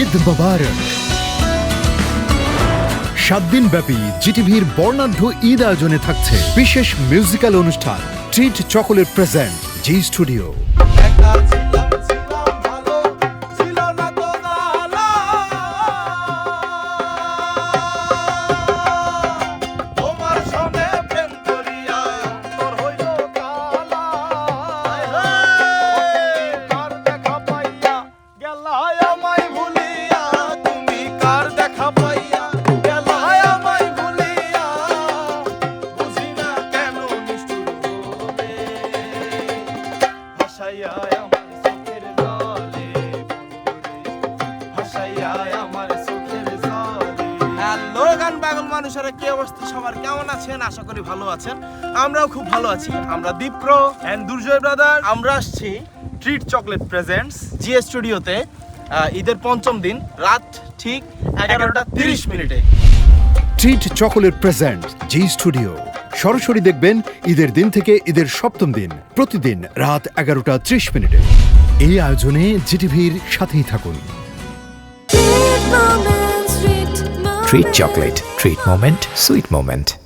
ঈদ মোবারক। সাত দিন ব্যাপী জিটিভির বর্ণাঢ্য ঈদ আয়োজনে থাকছে বিশেষ মিউজিক্যাল অনুষ্ঠান treat chocolate present Zee studio মানুষেরা কি অবস্থা? সবার কেমন আছেন? আশা করি ভালো আছেন। আমরাও খুব ভালো আছি। আমরা দীপ্র এন্ড দুর্জয় ব্রাদার আমরা আসছি ট্রিট চকলেট প্রেজেন্টস জিএ স্টুডিওতে ঈদের পঞ্চম দিন রাত ঠিক এগারোটা তিরিশ মিনিটে। Treat chocolate present Zee studio সরাসরি দেখবেন ঈদের দিন থেকে ঈদের সপ্তম দিন প্রতিদিন রাত এগারোটা ত্রিশ মিনিটে এই আয়োজনে জিটিভির সাথেই থাকুন treat chocolate treat moment sweet chocolate.